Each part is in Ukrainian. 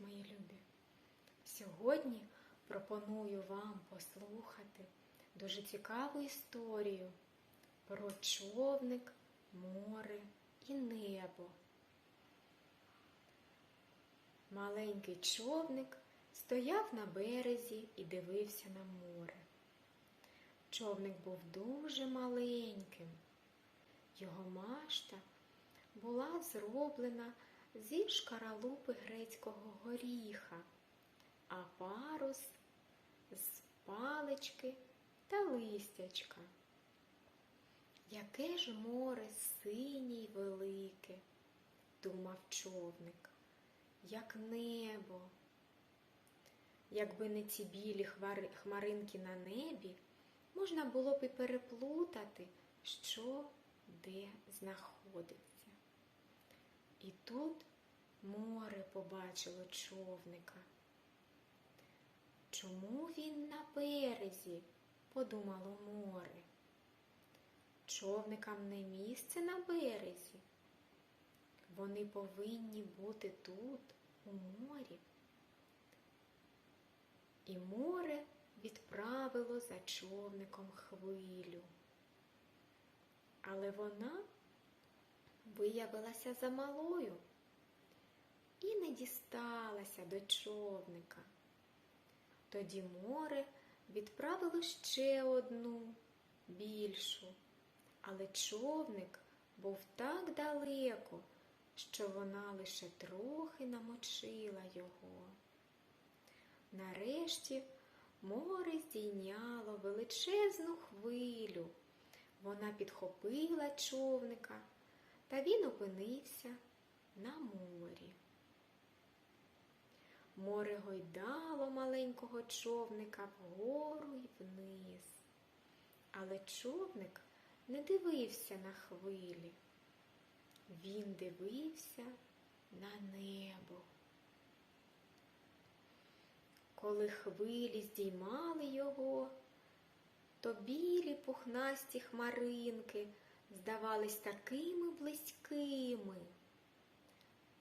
Мої любі! Сьогодні пропоную вам послухати дуже цікаву історію про човник, море і небо. Маленький човник стояв на березі і дивився на море. Човник був дуже маленьким. Його машта була зроблена зі шкаралупи грецького горіха, а парус з палички та листячка. Яке ж море синє й велике, думав човник, як небо. Якби не ці білі хмаринки на небі, можна було б і переплутати, що де знаходиться. І тут море побачило човника. Чому він на березі? подумало море. Човникам не місце на березі. Вони повинні бути тут, у морі. І море відправило за човником хвилю. Але вона виявилася замалою і не дісталася до човника. Тоді море відправило ще одну більшу, але човник був так далеко, що вона лише трохи намочила його. Нарешті море здійняло величезну хвилю. Вона підхопила човника, та він опинився на морі. Море гойдало маленького човника вгору й вниз. Але човник не дивився на хвилі. Він дивився на небо. Коли хвилі здіймали його, то білі пухнасті хмаринки здавались такими близькими.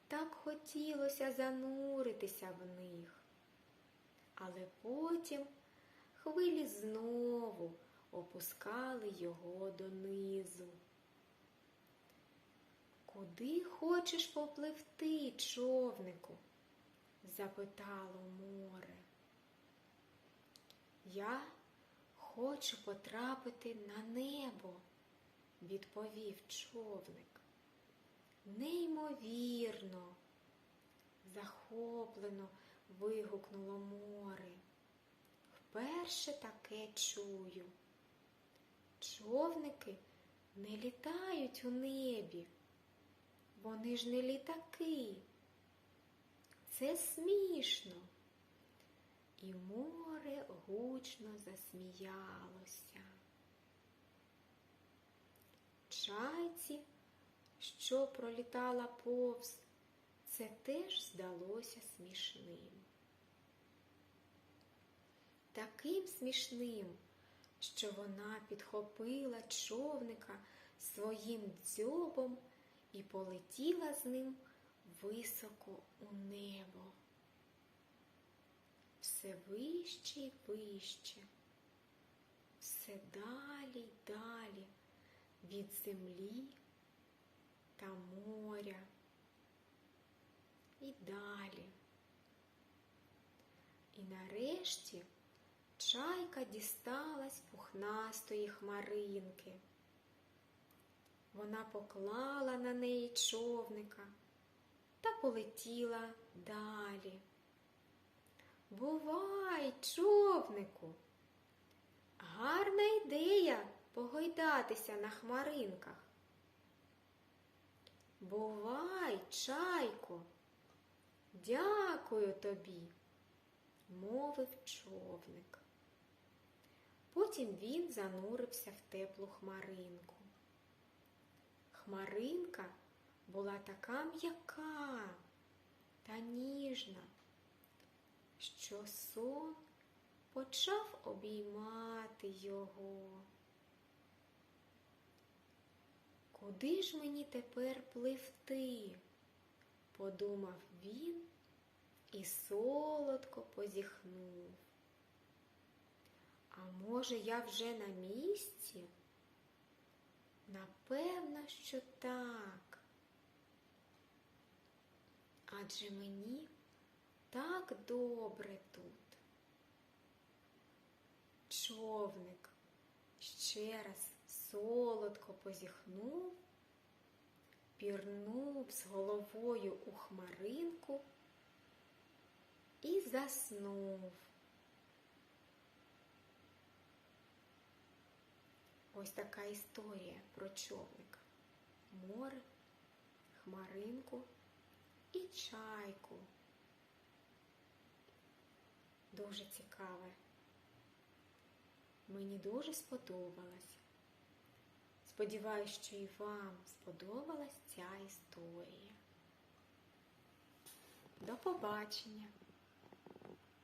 Так хотілося зануритися в них. Але потім хвилі знову опускали його донизу. Куди хочеш попливти, човнику? запитало море. Я хочу потрапити на небо, відповів човник. Неймовірно, захоплено вигукнуло море. Вперше таке чую. Човники не літають у небі. Вони ж не літаки. Це смішно. І море гучно засміялося. Чайці, що пролітала повз, це теж здалося смішним. Таким смішним, що вона підхопила човника своїм дзьобом і полетіла з ним високо у небо. Все вище й вище, все далі й далі від землі та моря і далі. І нарешті чайка дісталась пухнастої хмаринки. Вона поклала на неї човника та полетіла далі. Бувай, човнику! Гарна ідея погойдатися на хмаринках. Бувай, чайко, дякую тобі, мовив човник. Потім він занурився в теплу хмаринку. Хмаринка була така м'яка та ніжна, що сон почав обіймати його. Куди ж мені тепер пливти? подумав він і солодко позіхнув. А може, я вже на місці? Напевно, що так. Адже мені так добре тут. Човник ще раз солодко позіхнув, пірнув з головою у хмаринку і заснув. Ось така історія про човника. Море, хмаринку і чайку. Дуже цікаве. Мені дуже сподобалось. Сподіваюсь, що і вам сподобалась ця історія. До побачення!